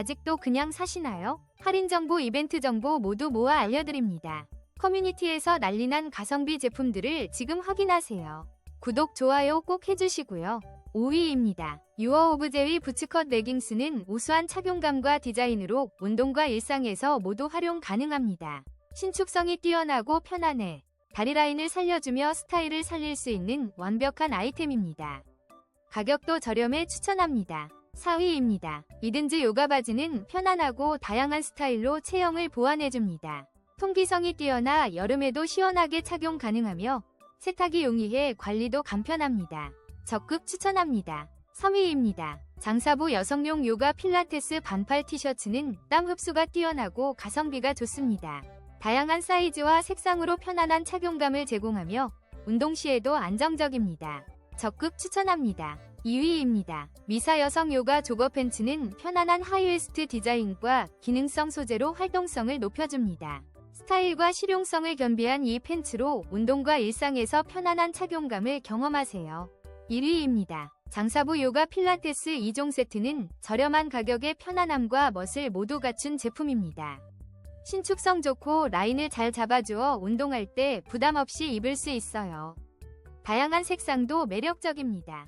아직도 그냥 사시나요? 할인 정보, 이벤트 정보 모두 모아 알려드립니다. 커뮤니티에서 난리난 가성비 제품들을 지금 확인하세요. 구독, 좋아요 꼭 해주시고요. 5위입니다. 유어 오브 제위 부츠컷 레깅스는 우수한 착용감과 디자인으로 운동과 일상에서 모두 활용 가능합니다. 신축성이 뛰어나고 편안해 다리 라인을 살려주며 스타일을 살릴 수 있는 완벽한 아이템입니다. 가격도 저렴해 추천합니다. 4위입니다. 이든즈 요가 바지는 편안하고 다양한 스타일로 체형을 보완해줍니다. 통기성이 뛰어나 여름에도 시원하게 착용 가능하며 세탁이 용이해 관리도 간편합니다. 적극 추천합니다. 3위입니다. 장사부 여성용 요가 필라테스 반팔 티셔츠는 땀 흡수가 뛰어나고 가성비가 좋습니다. 다양한 사이즈와 색상으로 편안한 착용감을 제공하며 운동 시에도 안정적입니다. 적극 추천합니다. 2위입니다. 미사 여성 요가 조거 팬츠는 편안한 하이웨스트 디자인과 기능성 소재로 활동성을 높여줍니다. 스타일과 실용성을 겸비한 이 팬츠로 운동과 일상에서 편안한 착용감을 경험하세요. 1위입니다. 장사부 요가 필라테스 2종 세트는 저렴한 가격에 편안함과 멋을 모두 갖춘 제품입니다. 신축성 좋고 라인을 잘 잡아주어 운동할 때 부담 없이 입을 수 있어요. 다양한 색상도 매력적입니다.